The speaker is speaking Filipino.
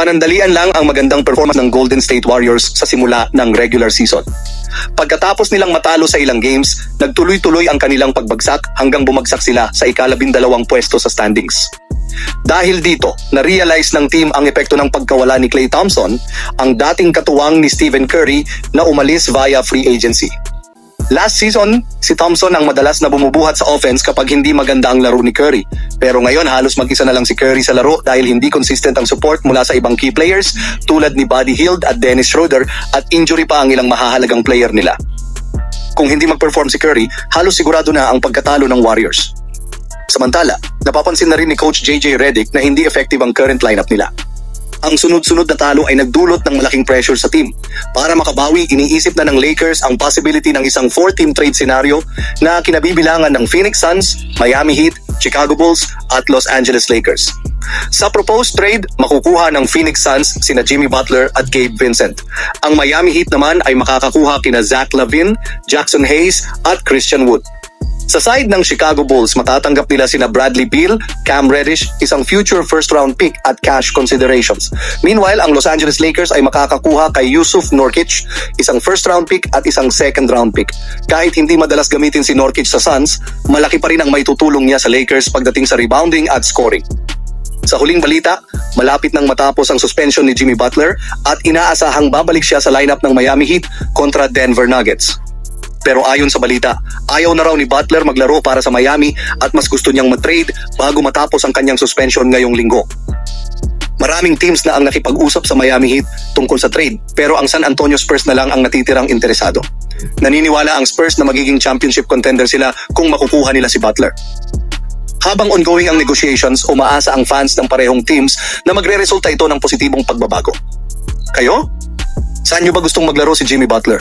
Panandalian lang ang magandang performance ng Golden State Warriors sa simula ng regular season. Pagkatapos nilang matalo sa ilang games, nagtuloy-tuloy ang kanilang pagbagsak hanggang bumagsak sila sa ikalabindalawang pwesto sa standings. Dahil dito, na-realize ng team ang epekto ng pagkawala ni Klay Thompson, ang dating katuwang ni Stephen Curry na umalis via free agency. Last season, si Thompson ang madalas na bumubuhat sa offense kapag hindi maganda ang laro ni Curry. Pero ngayon halos mag-isa na lang si Curry sa laro dahil hindi consistent ang support mula sa ibang key players tulad ni Buddy Hield at Dennis Schroeder at injury pa ang ilang mahahalagang player nila. Kung hindi mag-perform si Curry, halos sigurado na ang pagkatalo ng Warriors. Samantala, napapansin na rin ni Coach JJ Redick na hindi effective ang current lineup nila. Ang sunod-sunod na talo ay nagdulot ng malaking pressure sa team. Para makabawi, iniisip na ng Lakers ang possibility ng isang four-team trade scenario na kinabibilangan ng Phoenix Suns, Miami Heat, Chicago Bulls at Los Angeles Lakers. Sa proposed trade, makukuha ng Phoenix Suns sina Jimmy Butler at Gabe Vincent. Ang Miami Heat naman ay makakakuha kina Zach Lavin, Jackson Hayes at Christian Wood. Sa side ng Chicago Bulls, matatanggap nila sina Bradley Beal, Cam Reddish, isang future first-round pick at cash considerations. Meanwhile, ang Los Angeles Lakers ay makakakuha kay Yusuf Nurkic, isang first-round pick at isang second-round pick. Kahit hindi madalas gamitin si Nurkic sa Suns, malaki pa rin ang may tutulong niya sa Lakers pagdating sa rebounding at scoring. Sa huling balita, malapit nang matapos ang suspension ni Jimmy Butler at inaasahang babalik siya sa lineup ng Miami Heat kontra Denver Nuggets. Pero ayon sa balita, ayaw na raw ni Butler maglaro para sa Miami at mas gusto niyang matrade bago matapos ang kanyang suspension ngayong linggo. Maraming teams na ang nakipag-usap sa Miami Heat tungkol sa trade pero ang San Antonio Spurs na lang ang natitirang interesado. Naniniwala ang Spurs na magiging championship contender sila kung makukuha nila si Butler. Habang ongoing ang negotiations, umaasa ang fans ng parehong teams na magre-resulta ito ng positibong pagbabago. Kayo? Saan nyo ba gustong maglaro si Jimmy Butler?